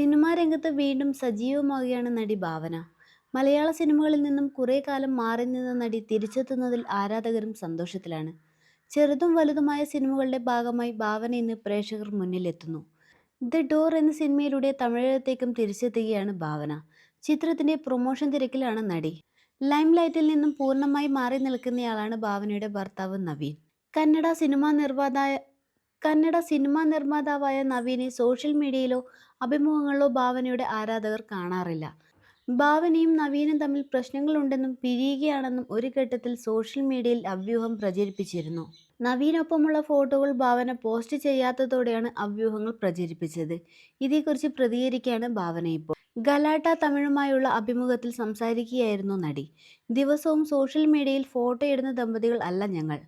Cinema രംഗത്ത് വീണ്ടും സജീവമാവുകയാണ് നടി ഭാവന. മലയാള സിനിമകളിൽ നിന്നും കുറേ കാലം മാറി നിന്ന നടി തിരിച്ചെത്തുന്നതിൽ ആരാധകരും സന്തോഷത്തിലാണ്. ചെറുതും വലുതുമായ സിനിമകളുടെ ഭാഗമായി ഭാവന ഇന്ന് പ്രേക്ഷകർ മുന്നിലെത്തുന്നു. 'ദ ഡോർ' എന്ന സിനിമയിലൂടെ തമിഴകത്തേക്കും തിരിച്ചെത്തുകയാണ് ഭാവന. ചിത്രത്തിന്റെ പ്രൊമോഷൻ തിരക്കിലാണ് നടി. ലൈം ലൈറ്റിൽ നിന്നും പൂർണമായി മാറി നിൽക്കുന്നയാളാണ് ഭാവനയുടെ ഭർത്താവ് നവീൻ. കന്നഡ സിനിമാ നിർമ്മാതായ കന്നഡ സിനിമാ നിർമ്മാതാവായ നവീനെ സോഷ്യൽ മീഡിയയിലോ അഭിമുഖങ്ങളിലോ ഭാവനയുടെ ആരാധകർ കാണാറില്ല. ഭാവനയും നവീനും തമ്മിൽ പ്രശ്നങ്ങളുണ്ടെന്നും പിരിയുകയാണെന്നും ഒരു ഘട്ടത്തിൽ സോഷ്യൽ മീഡിയയിൽ അവ്യൂഹം പ്രചരിപ്പിച്ചിരുന്നു. നവീനൊപ്പമുള്ള ഫോട്ടോകൾ ഭാവന പോസ്റ്റ് ചെയ്യാത്തതോടെയാണ് അവ്യൂഹങ്ങൾ പ്രചരിപ്പിച്ചത്. ഇതേക്കുറിച്ച് പ്രതികരിക്കുകയാണ് ഭാവന ഇപ്പോൾ. ഗലാട്ട തമിഴുമായുള്ള അഭിമുഖത്തിൽ സംസാരിക്കുകയായിരുന്നു നടി. ദിവസവും സോഷ്യൽ മീഡിയയിൽ ഫോട്ടോ ഇടുന്ന ദമ്പതികൾ അല്ല ഞങ്ങൾ.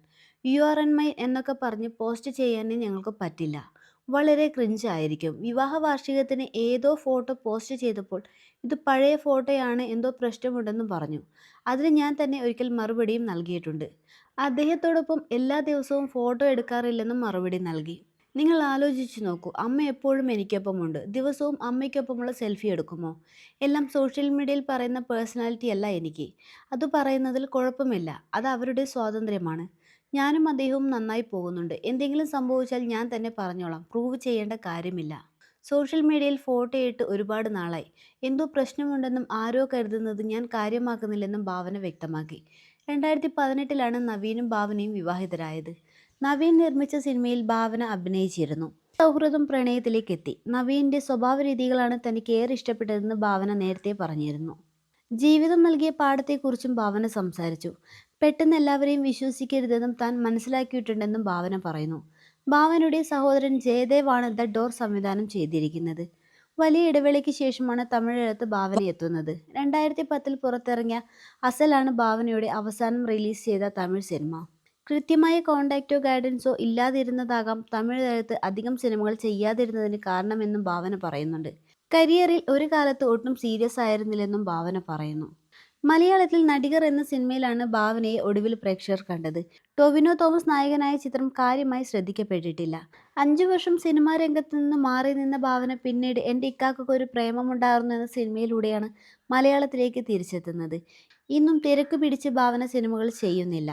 യു ആർ എൻ മൈ എന്നൊക്കെ പറഞ്ഞ് പോസ്റ്റ് ചെയ്യാനേ ഞങ്ങൾക്ക് പറ്റില്ല. വളരെ ക്രിഞ്ചായിരിക്കും വിവാഹ വാർഷികത്തിന് ഏതോ ഫോട്ടോ പോസ്റ്റ് ചെയ്തപ്പോൾ ഇത് പഴയ ഫോട്ടോയാണ് എന്തോ പ്രശ്നമുണ്ടെന്നും പറഞ്ഞു. അതിന് ഞാൻ തന്നെ ഒരിക്കൽ മറുപടിയും നൽകിയിട്ടുണ്ട്. അദ്ദേഹത്തോടൊപ്പം എല്ലാ ദിവസവും ഫോട്ടോ എടുക്കാറില്ലെന്നും മറുപടി നൽകി. നിങ്ങൾ ആലോചിച്ച് നോക്കൂ അമ്മ എപ്പോഴും എനിക്കൊപ്പമുണ്ട്. ദിവസവും അമ്മയ്ക്കൊപ്പമുള്ള സെൽഫി എടുക്കുമോ? എല്ലാം സോഷ്യൽ മീഡിയയിൽ പറയുന്ന പേഴ്സണാലിറ്റിയല്ല എനിക്ക്. അത് പറയുന്നതിൽ കുഴപ്പമില്ല. അത് അവരുടെ സ്വാതന്ത്ര്യമാണ്. ഞാനും അദ്ദേഹവും നന്നായി പോകുന്നുണ്ട്. എന്തെങ്കിലും സംഭവിച്ചാൽ ഞാൻ തന്നെ പറഞ്ഞോളാം. പ്രൂവ് ചെയ്യേണ്ട കാര്യമില്ല. സോഷ്യൽ മീഡിയയിൽ ഫോട്ടോയിട്ട് ഒരുപാട് നാളായി. എന്തോ പ്രശ്നമുണ്ടെന്നും ആരോ കരുതുന്നത് ഞാൻ കാര്യമാക്കുന്നില്ലെന്നും ഭാവന വ്യക്തമാക്കി. രണ്ടായിരത്തി പതിനെട്ടിലാണ് നവീനും ഭാവനയും വിവാഹിതരായത്. നവീൻ നിർമ്മിച്ച സിനിമയിൽ ഭാവന അഭിനയിച്ചിരുന്നു. സൗഹൃദം പ്രണയത്തിലേക്ക് എത്തി നവീന്റെ സ്വഭാവ രീതികളാണ് തനിക്ക് ഏറെ ഇഷ്ടപ്പെട്ടതെന്ന് ഭാവന നേരത്തെ പറഞ്ഞിരുന്നു. ജീവിതം നൽകിയ പാഠത്തെക്കുറിച്ചും ഭാവന സംസാരിച്ചു. പെട്ടെന്ന് എല്ലാവരെയും വിശ്വസിക്കരുതെന്നും താൻ മനസ്സിലാക്കിയിട്ടുണ്ടെന്നും ഭാവന പറയുന്നു. ഭാവനയുടെ സഹോദരൻ ജയദേവാണ് 'ദ ഡോർ' സംവിധാനം ചെയ്തിരിക്കുന്നത്. വലിയ ഇടവേളയ്ക്ക് ശേഷമാണ് തമിഴകത്ത് ഭാവന എത്തുന്നത്. രണ്ടായിരത്തി പത്തിൽ പുറത്തിറങ്ങിയ 'അസലാ'ണ് ഭാവനയുടെ അവസാനം റിലീസ് ചെയ്ത തമിഴ് സിനിമ. കൃത്യമായ കോണ്ടാക്റ്റോ ഗൈഡൻസോ ഇല്ലാതിരുന്നതാകാം തമിഴകത്ത് അധികം സിനിമകൾ ചെയ്യാതിരുന്നതിന് കാരണമെന്നും ഭാവന പറയുന്നുണ്ട്. കരിയറിൽ ഒരു കാലത്ത് ഒട്ടും സീരിയസ് ആയിരുന്നില്ലെന്നും ഭാവന പറയുന്നു. മലയാളത്തിൽ 'നടികർ' എന്ന സിനിമയിലാണ് ഭാവനയെ ഒടുവിൽ പ്രേക്ഷകർ കണ്ടത്. ടൊവിനോ തോമസ് നായകനായ ചിത്രം കാര്യമായി ശ്രദ്ധിക്കപ്പെട്ടിട്ടില്ല. അഞ്ചു വർഷം സിനിമാ രംഗത്ത് നിന്ന് മാറി നിന്ന ഭാവന പിന്നീട് എന്റെ ഇക്കാക്കൊരു പ്രേമമുണ്ടായിരുന്നു' എന്ന സിനിമയിലൂടെയാണ് മലയാളത്തിലേക്ക് തിരിച്ചെത്തുന്നത്. ഇന്നും തിരക്ക് പിടിച്ച് ഭാവന സിനിമകൾ ചെയ്യുന്നില്ല.